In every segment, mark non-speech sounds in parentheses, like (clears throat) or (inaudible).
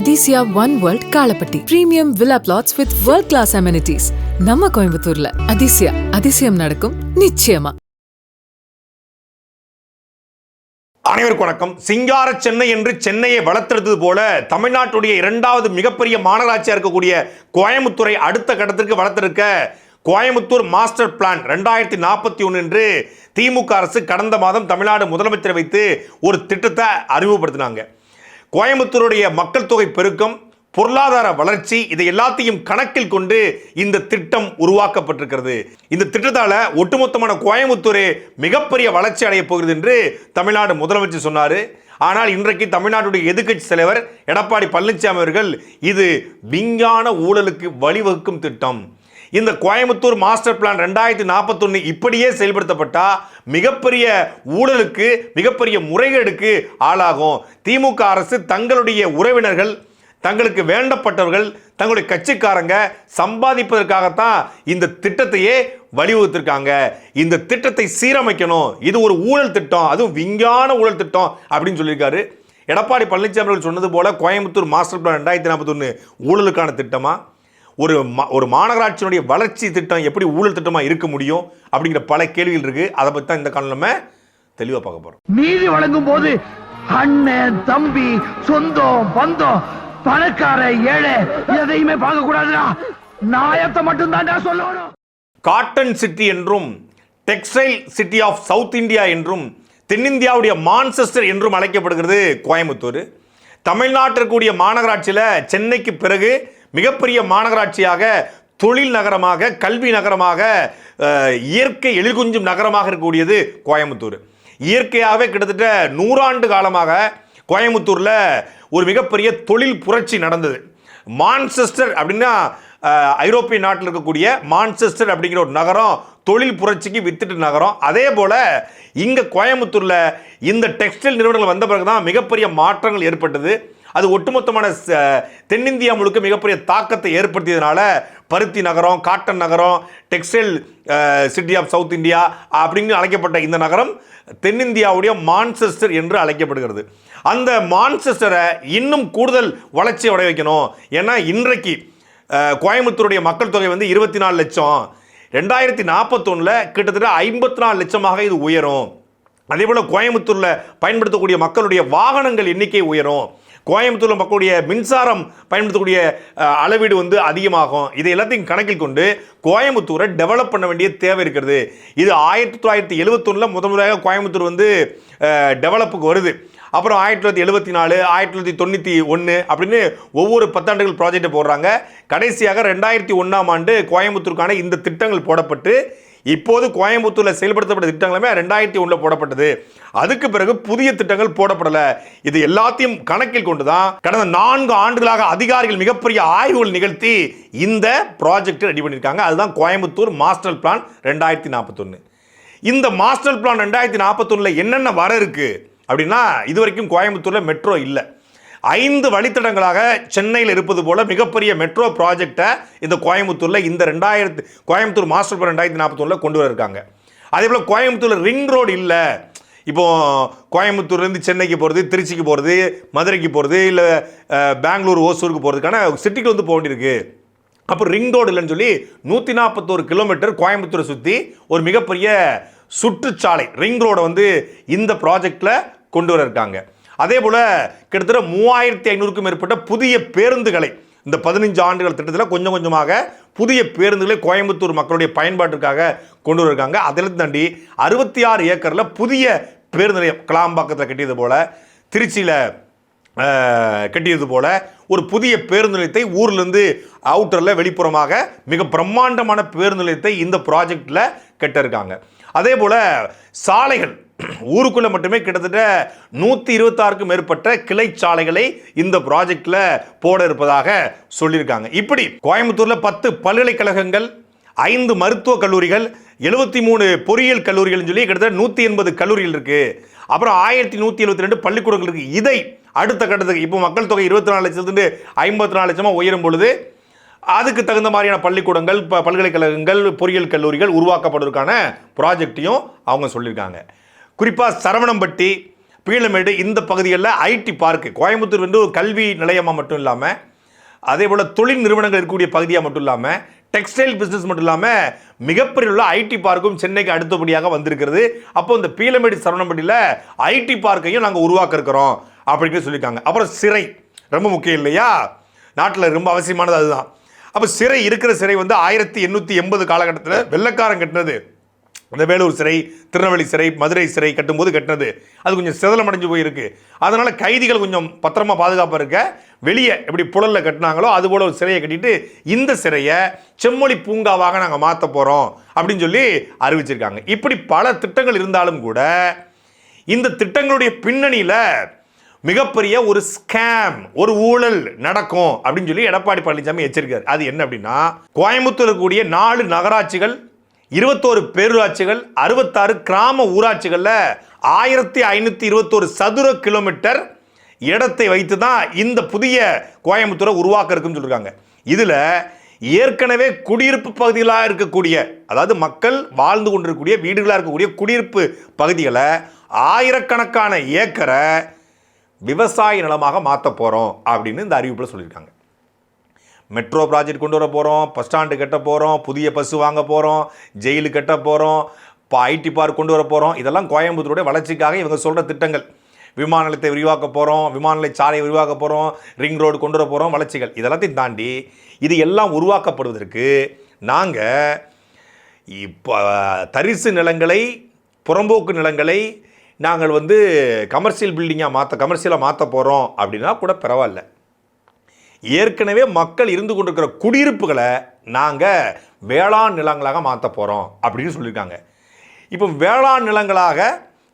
Athisaya one world Kalapatti premium villa flats with world class amenities நம்ம கோயம்புத்தூர்ல. அதிசயா அதிசயம் நடக்கும் நிச்சயமா. அனைவருக்கும் வணக்கம். சிங்கார சென்னை என்று சென்னையை வளர்த்தெடுத்தது போல தமிழ்நாட்டுடைய இரண்டாவது மிகப்பெரிய மாநகராட்சியாக இருக்கக்கூடிய கோயம்புத்தூரை அடுத்த கட்டத்திற்கு வளர்த்தெடுக்க கோயம்புத்தூர் மாஸ்டர் பிளான் ரெண்டாயிரத்தி நாற்பத்தி ஒன்று என்று திமுக அரசு கடந்த மாதம் தமிழ்நாடு முதலமைச்சரை வைத்து ஒரு திட்டத்தை அறிமுகப்படுத்தினாங்க. கோயம்புத்தூருடைய மக்கள் தொகை பெருக்கம் பொருளாதார வளர்ச்சி இதை எல்லாத்தையும் கணக்கில் கொண்டு இந்த திட்டம் உருவாக்கப்பட்டிருக்கிறது. இந்த திட்டத்தால் ஒட்டுமொத்தமான கோயம்புத்தூர் மிகப்பெரிய வளர்ச்சி அடையப் போகிறது என்று தமிழ்நாடு முதலமைச்சர் சொன்னார். ஆனால் இன்றைக்கு தமிழ்நாட்டுடைய எதிர்க்கட்சி தலைவர் எடப்பாடி பழனிசாமி அவர்கள் இது விஞ்ஞான ஊழலுக்கு வழிவகுக்கும் திட்டம். இந்த கோயம்புத்தூர் மாஸ்டர் பிளான் ரெண்டாயிரத்தி நாற்பத்தொன்று இப்படியே செயல்படுத்தப்பட்டால் மிகப்பெரிய ஊழலுக்கு மிகப்பெரிய முறைகேடுக்கு ஆளாகும். திமுக அரசு தங்களுடைய உறவினர்கள் தங்களுக்கு வேண்டப்பட்டவர்கள் தங்களுடைய கட்சிக்காரங்க சம்பாதிப்பதற்காகத்தான் இந்த திட்டத்தையே வழிவகுத்திருக்காங்க இந்த திட்டத்தை சீரமைக்கணும். இது ஒரு ஊழல் திட்டம். அதுவும் விஞ்ஞான ஊழல் திட்டம் அப்படின்னு சொல்லியிருக்காரு. எடப்பாடி பழனிசாமி அவர்கள் சொன்னது போல கோயம்புத்தூர் மாஸ்டர் பிளான் ரெண்டாயிரத்தி நாற்பத்தொன்று ஊழலுக்கான திட்டமாக ஒரு ஒரு மாநகராட்சியினுடைய வளர்ச்சி திட்டம் எப்படி ஊழல் திட்டமாக இருக்க முடியும் அப்படிங்கிற பல கேள்விகள் இருக்கு. அதை பற்றி தான் இந்த காலம் நம்ம தெளிவாக பார்க்க போகிறோம் நீதி வழங்கும் போது அண்ணன் தம்பி சொந்தம் பந்தம் பணக்கார ஏழை எதையுமே பார்க்க கூடாதுடா. நாயத்தை மட்டும் தான்டா சொல்லணும். காட்டன் சிட்டி என்றும் textile city of south India என்றும் தென்னிந்தியாவுடைய மான்செஸ்டர் என்றும் அழைக்கப்படுகிறது கோயம்புத்தூர். தமிழ்நாட்டில் கூடிய மாநகராட்சியில் சென்னைக்கு பிறகு மிகப்பெரிய மாநகராட்சியாக தொழில் நகரமாக கல்வி நகரமாக இயற்கை எழில்குஞ்சும் நகரமாக இருக்கக்கூடியது கோயம்புத்தூர். இயற்கையாகவே கிட்டத்தட்ட நூறாண்டு காலமாக கோயம்புத்தூரில் ஒரு மிகப்பெரிய தொழில் புரட்சி நடந்தது. மான்செஸ்டர் அப்படின்னா ஐரோப்பிய நாட்டில் இருக்கக்கூடிய மான்செஸ்டர் அப்படிங்கிற ஒரு நகரம் தொழில் புரட்சிக்கு வித்துட்டு நகரம். அதே போல் இங்கே கோயம்புத்தூரில் இந்த டெக்ஸ்டைல் நிறுவனங்கள் வந்த பிறகு தான் மிகப்பெரிய மாற்றங்கள் ஏற்பட்டது. அது ஒட்டுமொத்தமான தென்னிந்தியா முழுக்க மிகப்பெரிய தாக்கத்தை ஏற்படுத்தியதுனால பருத்தி நகரம் காட்டன் நகரம் textile city of south India அப்படின்னு அழைக்கப்பட்ட இந்த நகரம் தென்னிந்தியாவுடைய மான்செஸ்டர் என்று அழைக்கப்படுகிறது. அந்த மான்செஸ்டரை இன்னும் கூடுதல் வளர்ச்சி அடைய வைக்கணும். ஏன்னா இன்றைக்கு கோயம்புத்தூருடைய மக்கள் தொகை வந்து இருபத்தி நாலு லட்சம். ரெண்டாயிரத்தி நாற்பத்தொன்னில் கிட்டத்தட்ட ஐம்பத்தி நாலு லட்சமாக இது உயரும். அதே போல் கோயம்புத்தூரில் பயன்படுத்தக்கூடிய மக்களுடைய வாகனங்கள் எண்ணிக்கை உயரும். கோயம்புத்தூரில் மக்களுடைய மின்சாரம் பயன்படுத்தக்கூடிய அளவீடு வந்து அதிகமாகும். இதை எல்லாத்தையும் கணக்கில் கொண்டு கோயம்புத்தூரை டெவலப் பண்ண வேண்டிய தேவை இருக்கிறது. இது ஆயிரத்தி தொள்ளாயிரத்தி எழுபத்தொன்னில் முதல் முறையாக கோயம்புத்தூர் வந்து டெவலப்புக்கு வருது. அப்புறம் ஆயிரத்தி தொள்ளாயிரத்தி எழுபத்தி நாலு ஆயிரத்தி தொள்ளாயிரத்தி தொண்ணூற்றி ஒன்று அப்படின்னு ஒவ்வொரு பத்தாண்டுகள் ப்ராஜெக்டை போடுறாங்க. கடைசியாக ரெண்டாயிரத்தி ஒன்றாம் ஆண்டு கோயம்புத்தூருக்கான இந்த திட்டங்கள் போடப்பட்டு இப்போது கோயம்புத்தூரில் செயல்படுத்தப்பட்ட திட்டங்களுமே ரெண்டாயிரத்தி ஒன்றில் போடப்பட்டது. அதுக்கு பிறகு புதிய திட்டங்கள் போடப்படலை. இது எல்லாத்தையும் கணக்கில் கொண்டு தான் கடந்த நான்கு ஆண்டுகளாக அதிகாரிகள் மிகப்பெரிய ஆய்வுகள் நிகழ்த்தி இந்த ப்ராஜெக்ட் ரெடி பண்ணியிருக்காங்க. அதுதான் கோயம்புத்தூர் மாஸ்டர் பிளான் ரெண்டாயிரத்தி நாற்பத்தொன்று இந்த மாஸ்டர் பிளான் ரெண்டாயிரத்தி நாற்பத்தொன்னில் என்னென்ன வர இருக்குது அப்படின்னா இது வரைக்கும் கோயம்புத்தூரில் மெட்ரோ இல்லை. ஐந்து வழித்தடங்களாக சென்னையில் இருப்பது போல மிகப்பெரிய மெட்ரோ ப்ராஜெக்டை இந்த கோயம்புத்தூரில் இந்த ரெண்டாயிரத்து கோயம்புத்தூர் மாஸ்டர் பிளான் ரெண்டாயிரத்தி நாற்பத்தொன்னில் கொண்டு வந்திருக்காங்க அதே போல் கோயம்புத்தூரில் ரிங் ரோடு இல்லை. இப்போ கோயம்புத்தூர்லேருந்து சென்னைக்கு போகிறது திருச்சிக்கு போகிறது மதுரைக்கு போகிறது இல்லை பெங்களூர் ஓசூருக்கு போகிறதுக்கான சிட்டிக்கு வந்து போக வேண்டியிருக்கு அப்போ ரிங் ரோடு இல்லைன்னு சொல்லி நூற்றி நாற்பத்தோரு கிலோமீட்டர் கோயம்புத்தூரை சுற்றி ஒரு மிகப்பெரிய சுற்றுச்சாலை ரிங் ரோடை வந்து இந்த ப்ராஜெக்டில் கொண்டு வர இருக்காங்க. அதே போல் கிட்டத்தட்ட மூவாயிரத்தி ஐநூறுக்கும் மேற்பட்ட புதிய பேருந்துகளை இந்த பதினஞ்சு ஆண்டுகள் திட்டத்தில் கொஞ்சம் கொஞ்சமாக புதிய பேருந்துகளை கோயம்புத்தூர் மக்களுடைய பயன்பாட்டிற்காக கொண்டு வந்திருக்காங்க. அதில் தாண்டி அறுபத்தி ஆறு ஏக்கரில் புதிய பேருந்து நிலையம் கிளாம்பாக்கத்தில் கட்டியது போல் திருச்சியில் கட்டியது போல் ஒரு புதிய பேருந்து நிலையத்தை ஊர்லேருந்து அவுட்டரில் வெளிப்புறமாக மிக பிரம்மாண்டமான பேருந்து நிலையத்தை இந்த ப்ராஜெக்டில் கட்டிருக்காங்க அதே போல் சாலைகள் (clears throat) ஊருக்குள்ளே மட்டுமே கிட்டத்தட்ட நூற்றி இருபத்தாறுக்கும் மேற்பட்ட கிளை சாலைகளை இந்த ப்ராஜெக்டில் போட இருப்பதாக சொல்லியிருக்காங்க. இப்படி கோயம்புத்தூரில் பத்து பல்கலைக்கழகங்கள் ஐந்து மருத்துவக் கல்லூரிகள் எழுபத்தி மூணு பொறியியல் கல்லூரிகள்னு சொல்லி கிட்டத்தட்ட நூற்றி எண்பது கல்லூரிகள் இருக்குது அப்புறம் ஆயிரத்தி நூற்றி எழுபத்தி ரெண்டு பள்ளிக்கூடங்கள் இருக்குது இதை அடுத்த கட்டத்துக்கு இப்போ மக்கள் தொகை இருபத்தி நாலு லட்சத்துலேருந்து ஐம்பத்தி நாலு லட்சமாக உயரும் பொழுது அதுக்கு தகுந்த மாதிரியான பள்ளிக்கூடங்கள் ப- பல்கலைக்கழகங்கள் பொறியியல் கல்லூரிகள் உருவாக்கப்படுவதற்கான ப்ராஜெக்டையும் அவங்க சொல்லியிருக்காங்க. குறிப்பாக சரவணம்பட்டி பீளமேடு இந்த பகுதிகளில் ஐடி பார்க்கு கோயம்புத்தூர் வந்து ஒரு கல்வி நிலையமாக மட்டும் இல்லாமல் அதே போல் தொழில் நிறுவனங்கள் இருக்கக்கூடிய பகுதியாக மட்டும் இல்லாமல் டெக்ஸ்டைல் பிஸ்னஸ் மட்டும் இல்லாமல் மிகப்பெரிய உள்ள ஐடி பார்க்கும் சென்னைக்கு அடுத்தபடியாக வந்திருக்கிறது. அப்போ இந்த பீளமேடு சரவணம்பட்டியில் ஐடி பார்க்கையும் நாங்கள் உருவாக்க இருக்கிறோம் அப்படின்னு சொல்லியிருக்காங்க. அப்புறம் சிறை ரொம்ப முக்கியம் இல்லையா? நாட்டில் ரொம்ப அவசியமானது அதுதான். அப்போ சிறை இருக்கிற சிறை வந்து ஆயிரத்தி எண்ணூற்றி எண்பது காலகட்டத்தில் வெள்ளக்காரன் கட்டினது. இந்த வேலூர் சிறை திருநெல்வேலி சிறை மதுரை சிறை கட்டும்போது கட்டினது. அது கொஞ்சம் சிதலம் அடைஞ்சு போயிருக்கு. அதனால் கைதிகள் கொஞ்சம் பத்திரமா பாதுகாப்பாக இருக்க வெளியே எப்படி புழலில் கட்டினாங்களோ அதுபோல் ஒரு சிறையை கட்டிட்டு இந்த சிறையை செம்மொழி பூங்காவாக நாங்கள் மாற்ற போகிறோம் அப்படின்னு சொல்லி அறிவிச்சிருக்காங்க. இப்படி பல திட்டங்கள் இருந்தாலும் கூட இந்த திட்டங்களுடைய பின்னணியில் மிகப்பெரிய ஒரு ஸ்கேம் ஒரு ஊழல் நடக்கும் அப்படின்னு சொல்லி எடப்பாடி பழனிசாமி எச்சரிக்கிறார். அது என்ன அப்படின்னா கோயம்புத்தூர் இருக்கக்கூடிய நாலு நகராட்சிகள் இருபத்தோரு பேரூராட்சிகள் அறுபத்தாறு கிராம ஊராட்சிகளில் ஆயிரத்தி ஐநூற்றி இருபத்தோரு சதுர கிலோமீட்டர் இடத்தை வைத்து தான் இந்த புதிய கோயம்புத்தூரை உருவாக்க இருக்குன்னு சொல்லியிருக்காங்க இதில் ஏற்கனவே குடியிருப்பு பகுதிகளாக இருக்கக்கூடிய அதாவது மக்கள் வாழ்ந்து கொண்டிருக்கக்கூடிய வீடுகளாக இருக்கக்கூடிய குடியிருப்பு பகுதிகளை ஆயிரக்கணக்கான ஏக்கரை விவசாய நிலமாக மாற்ற போகிறோம் அப்படின்னு இந்த அறிவிப்பில் சொல்லியிருக்காங்க. மெட்ரோ ப்ராஜெக்ட் கொண்டு வர போகிறோம் பஸ் ஸ்டாண்டு கட்ட போகிறோம் புதிய பஸ் வாங்க போகிறோம் ஜெயிலு கட்ட போகிறோம் இப்போ ஐடி பார்க் கொண்டு வர போகிறோம் இதெல்லாம் கோயம்புத்தூருடைய வளர்ச்சிக்காக இவங்க சொல்கிற திட்டங்கள். விமான நிலையத்தை விரிவாக்க போகிறோம் விமான நிலைய சாலையை விரிவாக்க போகிறோம் ரிங் ரோடு கொண்டு வர போகிறோம் வளர்ச்சிகள். இதெல்லாத்தையும் தாண்டி இது எல்லாம் உருவாக்கப்படுவதற்கு நாங்கள் இப்போ தரிசு நிலங்களை புறம்போக்கு நிலங்களை நாங்கள் வந்து கமர்ஷியல் பில்டிங்காக மாற்ற கமர்ஷியலாக மாற்ற போகிறோம் அப்படின்னா கூட பரவாயில்ல. ஏற்கனவே மக்கள் இருந்து கொண்டிருக்கிற குடியிருப்புகளை நாங்கள் வேளாண் நிலங்களாக மாற்ற போகிறோம் அப்படின்னு சொல்லியிருக்காங்க. இப்போ வேளாண் நிலங்களாக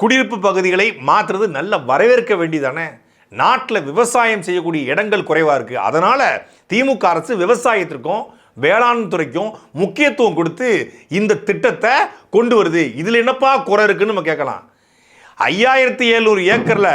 குடியிருப்பு பகுதிகளை மாற்றுறது நல்ல வரவேற்க வேண்டியதானே? நாட்டில் விவசாயம் செய்யக்கூடிய இடங்கள் குறைவாக இருக்குது அதனால் திமுக அரசு விவசாயத்திற்கும் வேளாண் துறைக்கும் முக்கியத்துவம் கொடுத்து இந்த திட்டத்தை கொண்டு வருது. இதில் என்னப்பா குறை இருக்குன்னு நம்ம கேட்கலாம். ஐயாயிரத்தி ஏழ்நூறு ஏக்கரில்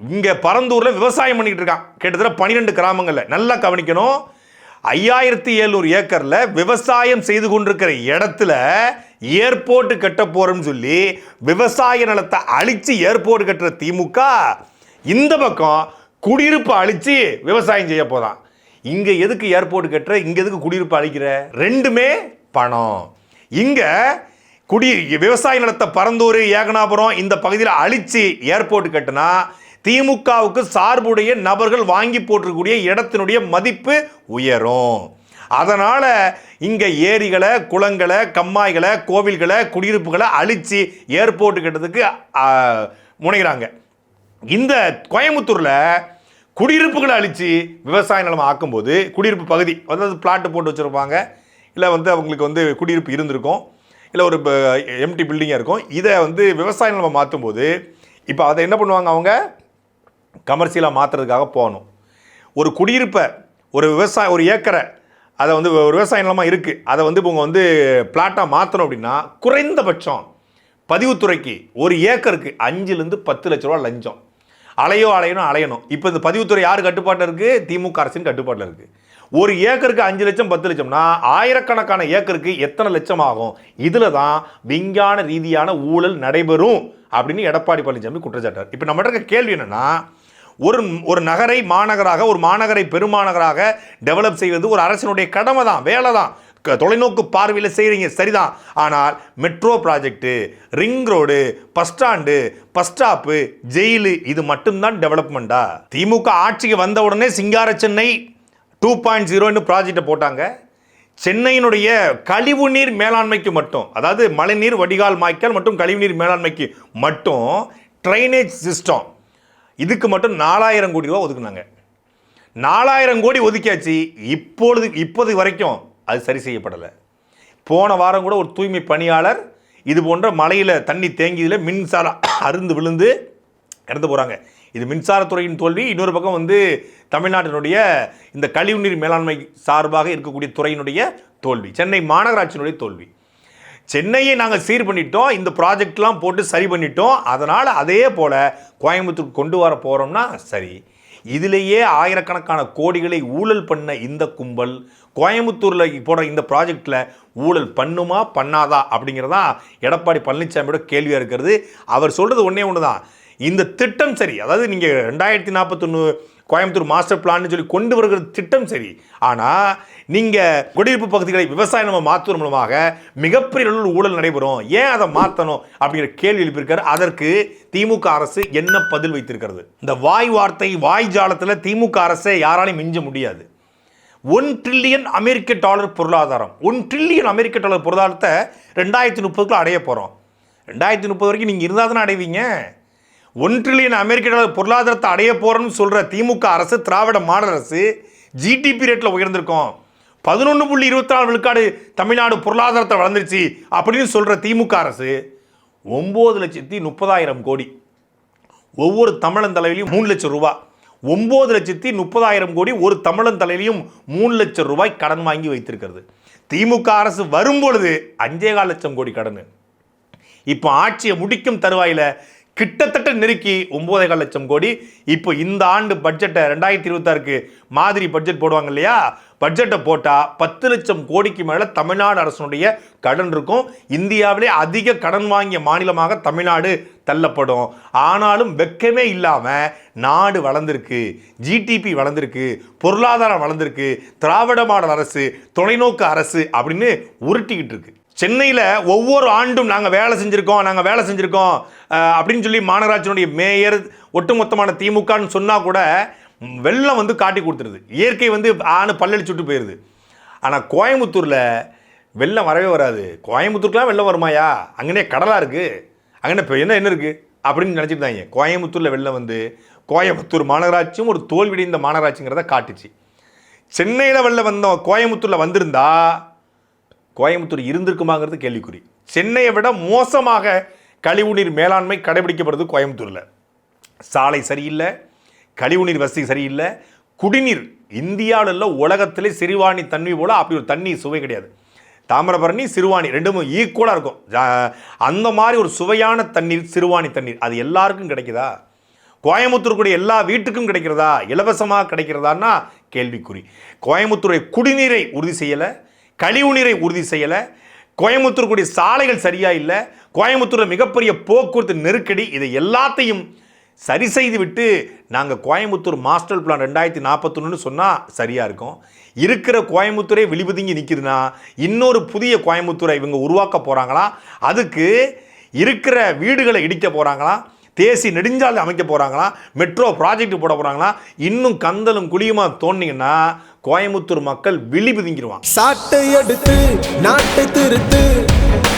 இங்கே பரந்தூரில் விவசாயம் பண்ணிக்கிட்டு இருக்கான். கிட்டத்தட்ட பன்னிரெண்டு கிராமங்களில். நல்லா கவனிக்கணும். ஐயாயிரத்தி எழுநூறு ஏக்கரில் விவசாயம் செய்து கொண்டிருக்கிற இடத்துல ஏர்போர்ட் கட்ட போகிறோம்னு சொல்லி விவசாய நிலத்தை அழித்து ஏர்போர்ட் கட்டுற திமுக இந்த பக்கம் குடியிருப்பு அழித்து விவசாயம் செய்ய போதான் இங்கே எதுக்கு ஏர்போர்ட் கட்டுற? இங்கே எதுக்கு குடியிருப்பு அழிக்கிற? ரெண்டுமே பணம். இங்கே குடி விவசாய நிலத்தை பரந்தூர் ஏகனாபுரம் இந்த பகுதியில் அழித்து ஏர்போர்ட் கட்டினா திமுகவுக்கு சார்புடைய நபர்கள் வாங்கி போட்டிருக்கக்கூடிய இடத்தினுடைய மதிப்பு உயரும். அதனால் இங்கே ஏரிகளை குளங்களை கம்மாய்களை கோவில்களை குடியிருப்புகளை அழித்து ஏர்போர்ட்டு கட்டுறதுக்கு முனைகிறாங்க. இந்த கோயம்புத்தூரில் குடியிருப்புகளை அழித்து விவசாய நிலம் ஆக்கும்போது குடியிருப்பு பகுதி அதாவது பிளாட்டு போட்டு வச்சுருப்பாங்க. இல்லை வந்து அவங்களுக்கு வந்து குடியிருப்பு இருந்திருக்கும். இல்லை ஒரு எம்டி பில்டிங்காக இருக்கும். இதை வந்து விவசாய நிலமாக மாற்றும்போது இப்போ அதை என்ன பண்ணுவாங்க அவங்க? கமர்ஷியலாக மாற்றுறதுக்காக போகணும். ஒரு குடியிருப்பை ஒரு விவசாய ஒரு ஏக்கரை அதை வந்து ஒரு விவசாய நிலமாக இருக்குது அதை வந்து இப்போ வந்து பிளாட்டாக மாற்றணும் அப்படின்னா குறைந்தபட்சம் பதிவுத்துறைக்கு ஒரு ஏக்கருக்கு அஞ்சுலேருந்து பத்து லட்ச ரூபா லஞ்சம். அலையோ அலையணும் அலையணும். இப்போ இந்த பதிவுத்துறை யார் கட்டுப்பாட்டில் இருக்குது திமுக அரசின் கட்டுப்பாட்டில் இருக்குது ஒரு ஏக்கருக்கு அஞ்சு லட்சம் பத்து லட்சம்னா ஆயிரக்கணக்கான ஏக்கருக்கு எத்தனை லட்சம் ஆகும்? இதில் தான் விஞ்ஞான ரீதியான ஊழல் நடைபெறும் அப்படின்னு எடப்பாடி பழனிசாமி குற்றச்சாட்டார். இப்போ நம்மகிட்ட இருக்க கேள்வி என்னென்னா ஒரு ஒரு நகரை மாநகராக ஒரு மாநகரை பெருமாநகராக டெவலப் செய்வது ஒரு அரசினுடைய கடமை தான் வேலை தான் க- தொலைநோக்கு பார்வையில் செய்கிறீங்க சரிதான். ஆனால் metro project ring road bus stand bus stop jail இது மட்டும்தான் டெவலப்மெண்ட்டா திமுக ஆட்சிக்கு வந்த உடனே சிங்கார சென்னை டூ பாயிண்ட் ஜீரோன்னு ப்ராஜெக்டை போட்டாங்க. சென்னையினுடைய கழிவுநீர் மேலாண்மைக்கு மட்டும் அதாவது மழைநீர் வடிகால் மாய்க்கால் மற்றும் கழிவுநீர் மேலாண்மைக்கு மட்டும் ட்ரைனேஜ் சிஸ்டம் இதுக்கு மட்டும் நாலாயிரம் கோடி ரூபா ஒதுக்குனாங்க. நாலாயிரம் கோடி ஒதுக்கியாச்சு இப்பொழுது இப்போது வரைக்கும் அது சரி செய்யப்படலை. போன வாரம் கூட ஒரு தூய்மை பணியாளர் இது போன்ற மலையில் தண்ணி தேங்கியதில் மின்சாரம் அருந்து விழுந்து இறந்து போகிறாங்க இது மின்சாரத்துறையின் தோல்வி. இன்னொரு பக்கம் வந்து தமிழ்நாட்டினுடைய இந்த கழிவுநீர் மேலாண்மை சார்பாக இருக்கக்கூடிய துறையினுடைய தோல்வி. சென்னை மாநகராட்சியினுடைய தோல்வி. சென்னையை நாங்கள் சீர் பண்ணிட்டோம் இந்த ப்ராஜெக்ட்லாம் போட்டு சரி பண்ணிட்டோம். அதனால் அதே போல் கோயம்புத்தூருக்கு கொண்டு வர போகிறோம்னா சரி. இதிலேயே ஆயிரக்கணக்கான கோடிகளை ஊழல் பண்ண இந்த கும்பல் கோயம்புத்தூரில் போடுற இந்த ப்ராஜெக்டில் ஊழல் பண்ணுமா பண்ணாதா அப்படிங்கிறதான் எடப்பாடி பழனிசாமியோட கேள்வியாக இருக்கிறது. அவர் சொல்கிறது ஒன்றே ஒன்று தான் இந்த திட்டம் சரி. அதாவது நீங்கள் ரெண்டாயிரத்தி நாற்பத்தொன்று கோயம்புத்தூர் மாஸ்டர் பிளான்னு சொல்லி கொண்டு வருகிற திட்டம் சரி. ஆனால் நீங்கள் குடியிருப்பு பகுதிகளை விவசாயம் நம்ம மாற்றுவதன் மூலமாக மிகப்பெரிய அளவில் ஊழல் நடைபெறும். ஏன் அதை மாற்றணும் அப்படிங்கிற கேள்வி எழுப்பியிருக்காரு. அதற்கு திமுக அரசு என்ன பதில் வைத்திருக்கிறது? இந்த வாய் வார்த்தை வாய் ஜாலத்தில் திமுக அரசை யாராலையும் மிஞ்ச முடியாது. ஒன் ட்ரில்லியன் அமெரிக்க டாலர் பொருளாதாரம். ஒன் ட்ரில்லியன் அமெரிக்க டாலர் பொருளாதாரத்தை ரெண்டாயிரத்தி முப்பதுக்குள்ள அடைய போகிறோம் ரெண்டாயிரத்தி முப்பது வரைக்கும் நீங்கள் இருந்தால் தானே அடைவீங்க. ஒன் ட்ரில்லியன் அமெரிக்க டாலர் பொருளாதாரத்தை அடைய போகிறோம்னு சொல்கிற திமுக அரசு திராவிட மாடல் அரசு ஜிடிபி ரேட்டில் உயர்ந்திருக்கோம். பதினொன்று புள்ளி இருபத்தி நாலு விழுக்காடு தமிழ்நாடு பொருளாதாரத்தை வளர்ந்துருச்சு அப்படின்னு சொல்கிற திமுக அரசு ஒம்பது லட்சத்தி முப்பதாயிரம் கோடி. ஒவ்வொரு தமிழன் தலைவிலையும் மூணு லட்சம் ரூபாய் ஒம்பது லட்சத்தி முப்பதாயிரம் கோடி ஒரு தமிழன் தலைவிலையும் மூணு லட்சம் ரூபாய் கடன் வாங்கி வைத்திருக்கிறது. திமுக அரசு வரும்பொழுது அஞ்சே கால் லட்சம் கோடி கடன். இப்போ ஆட்சியை முடிக்கும் தருவாயில் கிட்டத்தட்ட நெருக்கி ஒன்பதேகால் லட்சம் கோடி. இப்போ இந்த ஆண்டு பட்ஜெட்டை ரெண்டாயிரத்தி இருபத்தாறுக்கு மாதிரி பட்ஜெட் போடுவாங்க இல்லையா? பட்ஜெட்டை போட்டால் பத்து லட்சம் கோடிக்கு மேலே தமிழ்நாடு அரசனுடைய கடன் இருக்கும். இந்தியாவிலே அதிக கடன் வாங்கிய மாநிலமாக தமிழ்நாடு தள்ளப்படும். ஆனாலும் வெக்கமே இல்லாமல் நாடு வளர்ந்துருக்கு. ஜிடிபி வளர்ந்துருக்கு. பொருளாதாரம் வளர்ந்துருக்கு. திராவிட மாடல் அரசு தொலைநோக்கு அரசு அப்படின்னு உருட்டிக்கிட்டு இருக்கு. சென்னையில் ஒவ்வொரு ஆண்டும் நாங்கள் வேலை செஞ்சுருக்கோம் நாங்கள் வேலை செஞ்சுருக்கோம் அப்படின்னு சொல்லி மாநகராட்சியினுடைய மேயர் ஒட்டுமொத்தமான திமுகன்னு சொன்னால் கூட வெள்ளம் வந்து காட்டி கொடுத்துருது. இயற்கை வந்து ஆணு பல்லடிச்சு விட்டு போயிடுது ஆனால் கோயம்புத்தூரில் வெள்ளம் வரவே வராது. கோயம்புத்தூருக்குலாம் வெள்ளம் வருமாயா அங்கனே கடலாக இருக்குது அங்கனே இப்போ என்ன என்ன இருக்குது அப்படின்னு நினச்சிருந்தாங்க கோயம்புத்தூரில் வெள்ளம் வந்து கோயம்புத்தூர் மாநகராட்சியும் ஒரு தோல்வியடைந்த மாநகராட்சிங்கிறத காட்டுச்சு. சென்னையில் வெள்ளம் வந்தோம் கோயம்புத்தூரில் வந்திருந்தா கோயம்புத்தூர் இருந்திருக்குமாங்கிறது கேள்விக்குறி. சென்னையை விட மோசமாக கழிவுநீர் மேலாண்மை கடைபிடிக்கப்படுது கோயம்புத்தூரில். சாலை சரியில்லை கழிவுநீர் வசதி சரியில்லை குடிநீர் இந்தியாவில் உள்ள உலகத்திலே சிறுவாணி தண்ணி போல் அப்படி ஒரு தண்ணி சுவை கிடையாது. தாமிரபரணி சிறுவாணி ரெண்டும் ஈக்குவலாக இருக்கும். அந்த மாதிரி ஒரு சுவையான தண்ணீர் சிறுவாணி தண்ணீர் அது எல்லாருக்கும் கிடைக்குதா? கோயம்புத்தூர் கூடிய எல்லா வீட்டுக்கும் கிடைக்கிறதா? இலவசமாக கிடைக்கிறதான்னா கேள்விக்குறி. கோயம்புத்தூரை குடிநீரை உறுதி செய்யலை. கழிவுநீரை உறுதி செய்யலை. கோயம்புத்தூருக்குரிய சாலைகள் சரியாக இல்லை. கோயம்புத்தூரில் மிகப்பெரிய போக்குவரத்து நெருக்கடி. இதை எல்லாத்தையும் சரி செய்து விட்டு நாங்கள் கோயம்புத்தூர் மாஸ்டர் பிளான் ரெண்டாயிரத்தி நாற்பத்தொன்னு சொன்னால் சரியாக இருக்கும். இருக்கிற கோயம்புத்தூரே விழிபதுங்கி நிற்கிதுன்னா இன்னொரு புதிய கோயம்புத்தூரை இவங்க உருவாக்க போகிறாங்களா அதுக்கு இருக்கிற வீடுகளை இடிக்க போகிறாங்களா தேசி நெடுஞ்சாலை அமைக்க போகிறாங்களா மெட்ரோ ப்ராஜெக்ட் போட போகிறாங்களா இன்னும் கந்தலும் குழியுமா தோண்டிங்கன்னா கோயம்புத்தூர் மக்கள் விழி பிதுங்கிடுவான் சாட்டை எடுத்து நாட்டை திருத்து